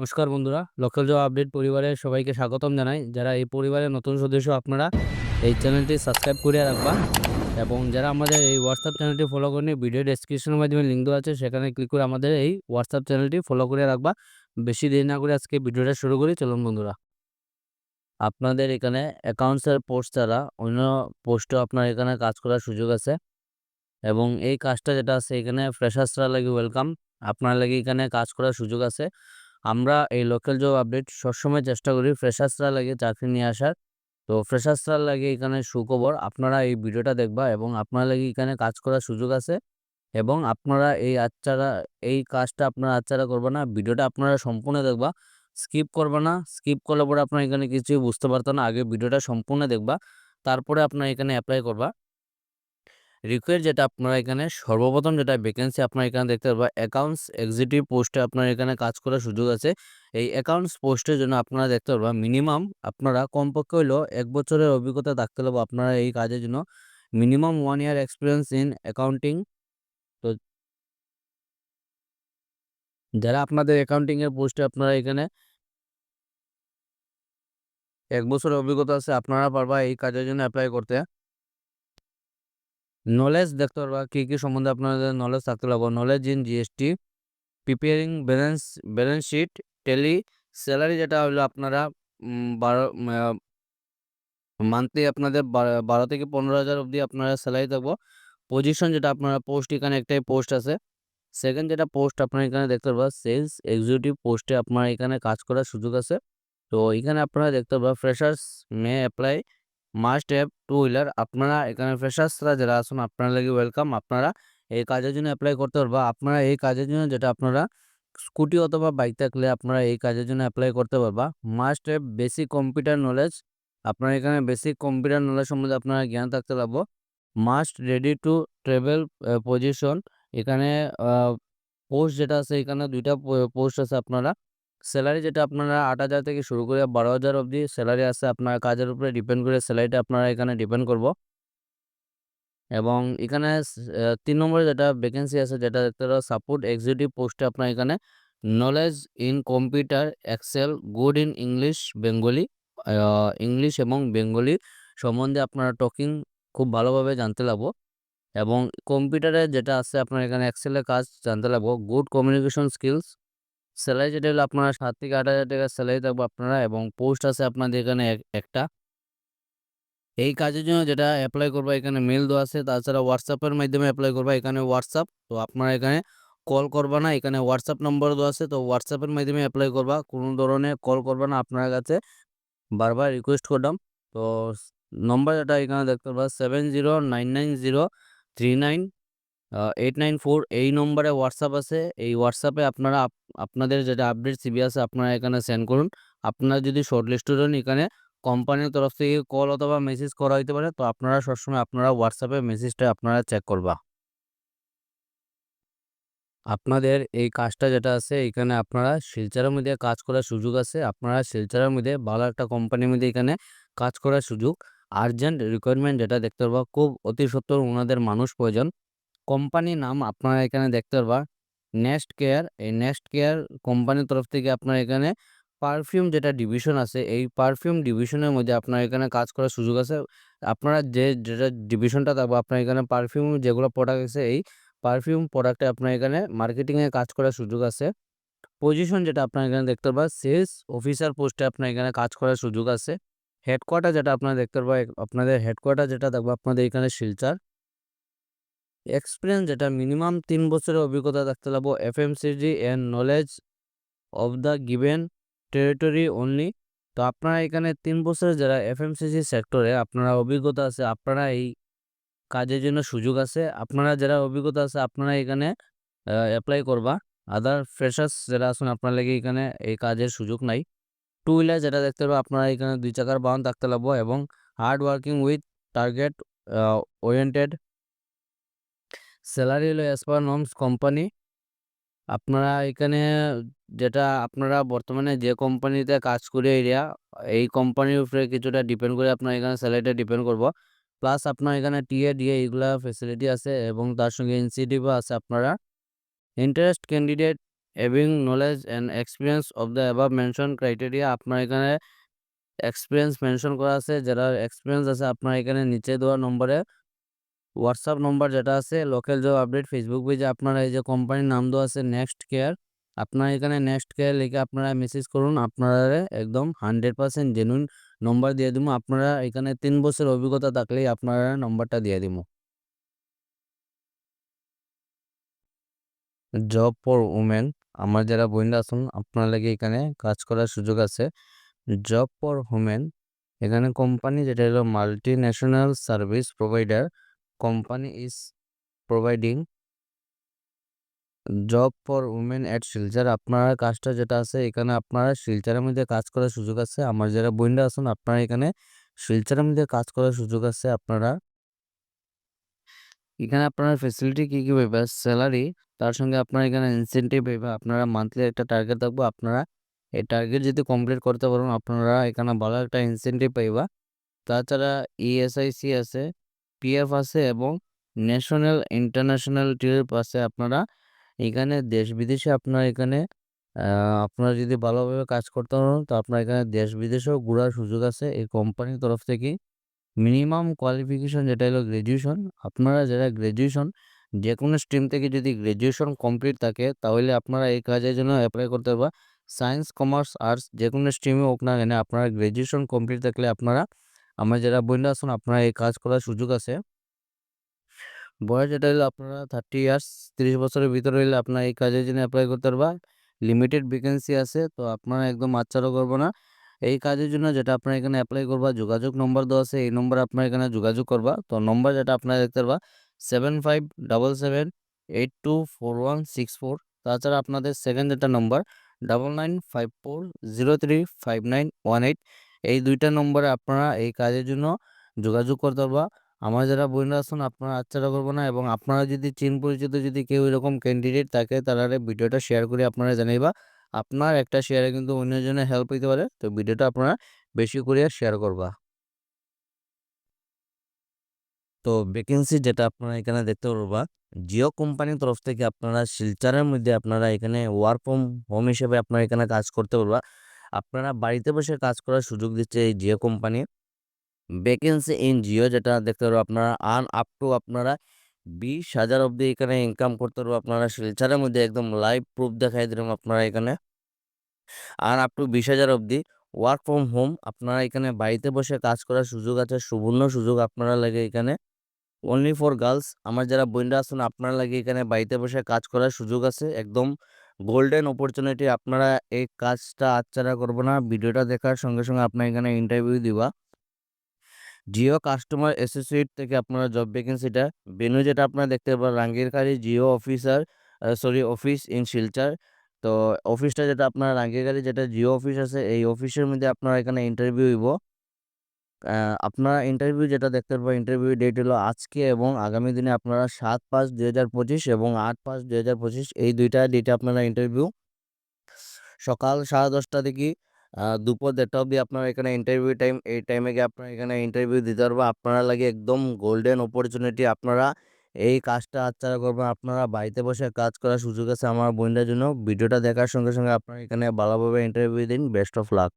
নমস্কার বন্ধুরা। Local job update পরিবারের সবাইকে স্বাগতম জানাই। যারা এই পরিবারের নতুন সদস্য, আপনারা এই চ্যানেলটি সাবস্ক্রাইব করে রাখবা। এবং যারা আমাদের এই হোয়াটসঅ্যাপ চ্যানেলটি ফলো করেনি ভিডিও ডেসক্রিপশনের মাধ্যমে লিঙ্ক দেওয়া আছে, সেখানে ক্লিক করে আমাদের এই হোয়াটসঅ্যাপ চ্যানেলটি ফলো করে রাখবা। বেশি দেরি না করে আজকে ভিডিওটা শুরু করি, চলুন বন্ধুরা। আপনাদের এখানে অ্যাকাউন্টসের পোস্ট ছাড়া অন্য পোস্টেও আপনার এখানে কাজ করার সুযোগ আছে। এবং এই কাজটা যেটা আছে, এখানে ফ্রেশার্সরা লাগে ওয়েলকাম আপনার লাগে এখানে কাজ করার সুযোগ আছে। আমরা এই লোকাল জব আপডেট সবসময় চেষ্টা করি ফ্রেশার্সরা লাগে চাকরি নিয়ে আসার। তো ফ্রেশার্সরা লাগে এখানে সুখবর, আপনারা এই ভিডিওটা দেখবা এবং আপনার লাগে এখানে কাজ করার সুযোগ আছে এবং আপনারা এই আচ্ছারা এই কাজটা আপনারা আচ্ছারা করবে না, ভিডিওটা আপনারা সম্পূর্ণ দেখবা। স্কিপ করবে না স্কিপ করলে পরে আপনার এখানে কিছুই বুঝতে পারতো না, আগে ভিডিওটা সম্পূর্ণ দেখবা, তারপরে আপনার এখানে অ্যাপ্লাই করবা। রিকোয়েস্ট যেটা আপনারা এখানে, সর্বপ্রথম যেটা ভ্যাকেন্সি আপনারা এখানে দেখতে পারবেন অ্যাকাউন্টস এক্সিকিউটিভ পোস্টে আপনার এখানে কাজ করার সুযোগ আছে। এই অ্যাকাউন্টস পোস্টের জন্য আপনারা দেখতে পারবেন মিনিমাম আপনারা কমপক্ষে হলেও এক বছরের অভিজ্ঞতা থাকতে হবে আপনারা এই কাজের জন্য। Minimum one year experience in accounting তো যারা আপনাদের অ্যাকাউন্টিংয়ের পোস্টে আপনারা এখানে এক বছরের অভিজ্ঞতা আছে, আপনারা পারবা এই কাজের জন্য অ্যাপ্লাই করতে। নলেজ দেখতে পারবা, কী কী সম্বন্ধে আপনাদের নলেজ থাকতে লাগবে। Knowledge in GST preparing balance balance sheet Tally salary যেটা হলো আপনারা বারো মান্থলি আপনাদের বারো থেকে পনেরো হাজার অবধি আপনারা স্যালারি থাকব। পজিশন যেটা আপনারা পোস্ট এখানে একটাই পোস্ট আছে। সেকেন্ড যেটা পোস্ট আপনারা এখানে দেখতে পারবা সেলস এক্সিকিউটিভ পোস্টে আপনারা এখানে কাজ করার সুযোগ আছে। তো এখানে আপনারা দেখতে পারবা freshers may apply must have two wheeler. আপনারা এখানে ফ্রেশার্সরা যারা আসুন আপনারা লাগে ওয়েলকাম। আপনারা এই কাজের জন্য অ্যাপ্লাই করতে পারবা। আপনারা এই কাজের জন্য যেটা আপনারা স্কুটি অথবা বাইক থাকলে আপনারা এই কাজের জন্য অ্যাপ্লাই করতে পারবা। Must have basic computer knowledge আপনার এখানে বেসিক কম্পিউটার নলেজ সম্বন্ধে আপনারা জ্ঞান থাকতে লাগবো must ready to travel position এখানে পোস্ট যেটা আছে, এখানে দুইটা পোস্ট আছে আপনারা। স্যালারি যেটা আপনারা আট হাজার থেকে শুরু করে বারো হাজার অবধি স্যালারি আছে, আপনার কাজের উপরে ডিপেন্ড করে স্যালারিটা আপনারা এখানে ডিপেন্ড করব। এবং এখানে তিন নম্বরে যেটা ভ্যাকেন্সি আছে, যেটা দেখতে পারো সাপোর্ট এক্সিকিউটিভ পোস্টে আপনার এখানে knowledge in computer Excel good in English Bengali English এবং বেঙ্গলি সম্বন্ধে আপনারা টকিং খুব ভালোভাবে জানতে লাগবো। এবং কম্পিউটারে যেটা আছে, আপনার এখানে এক্সেলের কাজ জানতে লাগবো গুড কমিউনিকেশন স্কিলস স্যালারি যেটা হলো আপনারা সাত থেকে আট হাজার টাকা স্যালারি থাকব আপনারা এবং পোস্ট আছে আপনাদের এখানে একটা। এই কাজের জন্য যেটা অ্যাপ্লাই করবা এখানে মেল দেওয়া আছে, তাছাড়া হোয়াটসঅ্যাপের মাধ্যমে অ্যাপ্লাই করবা এখানে হোয়াটসঅ্যাপ তো আপনারা এখানে কল করবা না, এখানে হোয়াটসঅ্যাপ নম্বর দেওয়া আছে, তো হোয়াটসঅ্যাপের মাধ্যমে অ্যাপ্লাই করবা। কোনো ধরনের কল করবা না আপনার কাছে। বারবার রিকোয়েস্ট করলাম। তো নম্বর যেটা এখানে দেখতে পারবা seven zero nine nine zero three nine eight nine four এই নম্বরে হোয়াটসঅ্যাপ আছে। এই হোয়াটসঅ্যাপে আপনারা আপনাদের যেটা আপডেট সিবি আছে, আপনারা এখানে সেন্ড করুন। আপনারা যদি শর্ট লিস্টেড হন এখানে কোম্পানির তরফ থেকে কল অথবা মেসেজ করা হইতে পারে, তো আপনারা সবসময় আপনারা হোয়াটসঅ্যাপে মেসেজটা আপনারা চেক করবা। আপনাদের এই কাজটা যেটা আছে, এখানে আপনারা শিলচরের মধ্যে কাজ করার সুযোগ আছে। আপনারা শিলচরের মধ্যে ভালো একটা কোম্পানির মধ্যে এখানে কাজ করার সুযোগ। আর্জেন্ট রিকোয়ারমেন্ট যেটা দেখতে পারবা, খুব অতি সত্তর ওনাদের মানুষ প্রয়োজন। কোম্পানির নাম আপনারা এখানে দেখতে পারবা। নেক্সট কেয়ার এই নেক্সট কেয়ার কোম্পানির তরফ থেকে আপনার এখানে পারফিউম যেটা ডিভিশন আছে, এই পারফিউম ডিভিশনের মধ্যে আপনার এখানে কাজ করার সুযোগ আছে। আপনারা যে, যেটা ডিভিশনটা থাকবে আপনার এখানে পারফিউম যেগুলো প্রোডাক্ট আছে, এই পারফিউম প্রোডাক্টে আপনার এখানে মার্কেটিংয়ে কাজ করার সুযোগ আছে। পজিশন যেটা আপনার এখানে দেখতে পারবা সেলস অফিসার পোস্টে আপনার এখানে কাজ করার সুযোগ আছে। হেডকোয়ার্টার যেটা আপনারা দেখতে পারবা, আপনাদের হেডকোয়ার্টার যেটা থাকবে আপনাদের এখানে শিলচার। এক্সপিরিয়েন্স যেটা মিনিমাম তিন বছরের অভিজ্ঞতা থাকতে লাগবো। F M CG and knowledge of the given territory only তো আপনারা এখানে তিন বছরের যারা এফ এম সিজি সেক্টরে আপনারা অভিজ্ঞতা আছে, আপনারা এই কাজের জন্য সুযোগ আছে। আপনারা যারা অভিজ্ঞতা আছে, আপনারা এখানে অ্যাপ্লাই করবা। আদার ফ্রেশার্স যারা আছেন, আপনার লাগে এখানে এই কাজের সুযোগ নাই। টু হুইলার যেটা দেখতে পাবো আপনারা এখানে দুই চাকার বাহন থাকতে লাগবো এবং hard working with target oriented salary হলো অ্যাজ পার নর্মস কোম্পানি আপনারা এখানে যেটা আপনারা বর্তমানে যে কোম্পানিতে কাজ করে এরিয়া এই কোম্পানির উপরে কিছুটা ডিপেন্ড করে আপনার এখানে স্যালারিটা ডিপেন্ড করব। প্লাস আপনার এখানে টিএ ডিএ এইগুলা ফেসিলিটি আছে এবং তার সঙ্গে ইনসেন্টিভও আছে আপনারা। Interest candidate having knowledge and experience of the above mention criteria আপনার এখানে এক্সপিরিয়েন্স মেনশন করা আছে। যারা এক্সপিরিয়েন্স আছে, আপনার এখানে নিচে দেওয়া নম্বরে হোয়াটসঅ্যাপ নম্বর যেটা আছে লোকাল জব আপডেট ফেসবুক পেজে আপনারা এই যে কোম্পানির নাম দেওয়া আছে নেক্সট কেয়ার আপনারা এখানে নেক্সট কেয়ার লিখে আপনারা মেসেজ করুন আপনারা একদম হান্ড্রেড পার্সেন্ট জেনুইন নম্বর দিয়ে দিব। আপনারা এখানে তিন বছর অভিজ্ঞতা থাকলেই আপনারা নম্বরটা দিয়ে দিব। জব ফর উমেন আমার যারা বইন্দা আছেন, আপনার লাগে এখানে কাজ করার সুযোগ আছে। জব ফর হুমেন এখানে কোম্পানি যেটা হলো multi national service provider company is providing job for women at Silchar আপনারা কাজটা যেটা আছে, এখানে আপনারা শিলচারের মধ্যে কাজ করার সুযোগ আছে। আমার যারা বইন্দা আছেন, আপনারা এখানে শিলচারের মধ্যে কাজ করার সুযোগ আছে। আপনারা এখানে আপনার ফেসিলিটি কী কী পাইবা স্যালারি তার সঙ্গে আপনার এখানে ইনসেন্টিভ পাইবা আপনারা মান্থলি একটা টার্গেট থাকব। আপনারা এই টার্গেট যদি কমপ্লিট করতে পারেন, আপনারা এখানে ভালো একটা ইনসেন্টিভ পাইবা। তাছাড়া ইএসআইসি আছে। পিএফ আছে এবং ন্যাশনাল ইন্টারন্যাশনাল ট্রিপ আছে আপনারা এখানে দেশ বিদেশে আপনার এখানে আপনারা যদি ভালোভাবে কাজ করতে পারেন, তো আপনার এখানে দেশ বিদেশেও ঘোরার সুযোগ আছে। এই কোম্পানির তরফ থেকে মিনিমাম কোয়ালিফিকেশন যেটা হলো গ্র্যাজুয়েশন আপনারা যারা গ্র্যাজুয়েশন যে কোনো স্ট্রিম থেকে যদি গ্র্যাজুয়েশন কমপ্লিট থাকে, তাহলে আপনারা এই কাজের জন্য অ্যাপ্লাই করতে পারবা সায়েন্স কমার্স আর্টস যে কোনো স্ট্রিমে হোক না কেন, আপনারা গ্র্যাজুয়েশন কমপ্লিট থাকলে আপনারা আমার যারা বন্ধু আছেন, আপনারা এই কাজ করার সুযোগ আছে। বয়স যেটা হলো আপনারা থার্টি ইয়ার্স তিরিশ বছরের ভিতরে হলে আপনারা এই কাজের জন্য অ্যাপ্লাই করতে পারবা। লিমিটেড ভ্যাকেন্সি আছে, তো আপনারা একদম আচ্ছারও করব না। এই কাজের জন্য যেটা আপনারা এখানে অ্যাপ্লাই করবা, যোগাযোগ নম্বর দেওয়া আছে, এই নম্বরে আপনারা এখানে যোগাযোগ করবা। তো নম্বর যেটা আপনারা দেখতে পারবা seven five double seven eight two four one six four তাছাড়া আপনাদের সেকেন্ড যেটা নম্বর double nine five four zero three five nine one eight এই দুইটা নম্বরে আপনারা এই কাজের জন্য যোগাযোগ করতে পারবা। আমার যারা বোনরা আছেন, আপনারা আচ্ছাটা করব না এবং আপনারা যদি চিন পরিচিত যদি কেউ এরকম ক্যান্ডিডেট থাকে তাহলে ভিডিওটা শেয়ার করে আপনারা জানাইবা আপনার একটা শেয়ারে কিন্তু অন্যজনের হেল্প হইতে পারে, তো ভিডিওটা আপনারা বেশি করে শেয়ার করবা। তো ভ্যাকেন্সি যেটা আপনারা এখানে দেখতে পারবা, জিও কোম্পানির তরফ থেকে আপনারা শিলচারের মধ্যে আপনারা এখানে ওয়ার্ক ফ্রম হোম হিসেবে আপনারা এখানে কাজ করতে পারবা। আপনারা বাড়িতে বসে কাজ করার সুযোগ দিচ্ছে এই Jio company. Vacancy in Jio যেটা দেখতে পারব আপনারা আর্ন আপ টু আপনারা বিশ হাজার অবধি এখানে ইনকাম করতে পারব আপনারা শিলচারের মধ্যে একদম লাইভ প্রুফ দেখাই দিলাম আপনারা এখানে। আর আপ টু বিশ হাজার অবধি ওয়ার্ক ফ্রম হোম আপনারা এখানে বাড়িতে বসে কাজ করার সুযোগ আছে, সুবর্ণ সুযোগ আপনারা লাগে এখানে। অনলি ফর গার্লস আমার যারা বোনরা আছেন আপনারা লাগে এখানে বাড়িতে বসে কাজ করার সুযোগ আছে, একদম গোল্ডেন অপরচুনিটি আপনারা এই কাজটা আচ্ছাড়া করব না। ভিডিওটা দেখার সঙ্গে সঙ্গে আপনার এখানে ইন্টারভিউ দিবা। জিও কাস্টমার অ্যাসোসিয়েট থেকে আপনারা জব ভ্যাকেন্সিটা বেনু যেটা আপনারা দেখতে পাবেন Rangirkhari Jio officer sorry office in Silchar. তো অফিসটা যেটা আপনার রাঙ্গিরখাড়ি যেটা জিও অফিস আছে, এই অফিসের মধ্যে আপনারা এখানে ইন্টারভিউ হইব আপনারা ইন্টারভিউ যেটা দেখতে পাবেন ইন্টারভিউ ডেট হলো আজকে এবং আগামী দিনে আপনারা সাত পাঁচ দুই হাজার পঁচিশ এবং আট পাঁচ দুই হাজার পঁচিশ এই দুইটা ডেটে আপনারা ইন্টারভিউ সকাল সাড়ে দশটা থেকে দুপুর দেড়টা অবধি আপনার এখানে ইন্টারভিউ টাইম এই টাইমে গিয়ে আপনারা এখানে ইন্টারভিউ দিতে পারব আপনারা লাগে একদম গোল্ডেন অপরচুনিটি আপনারা এই কাজটা আচ্ছাড়া করবেন। আপনারা বাড়িতে বসে কাজ করার সুযোগ আছে আমার বোনদের জন্য। ভিডিওটা দেখার সঙ্গে সঙ্গে আপনারা এখানে ভালোভাবে ইন্টারভিউ দিন। Best of luck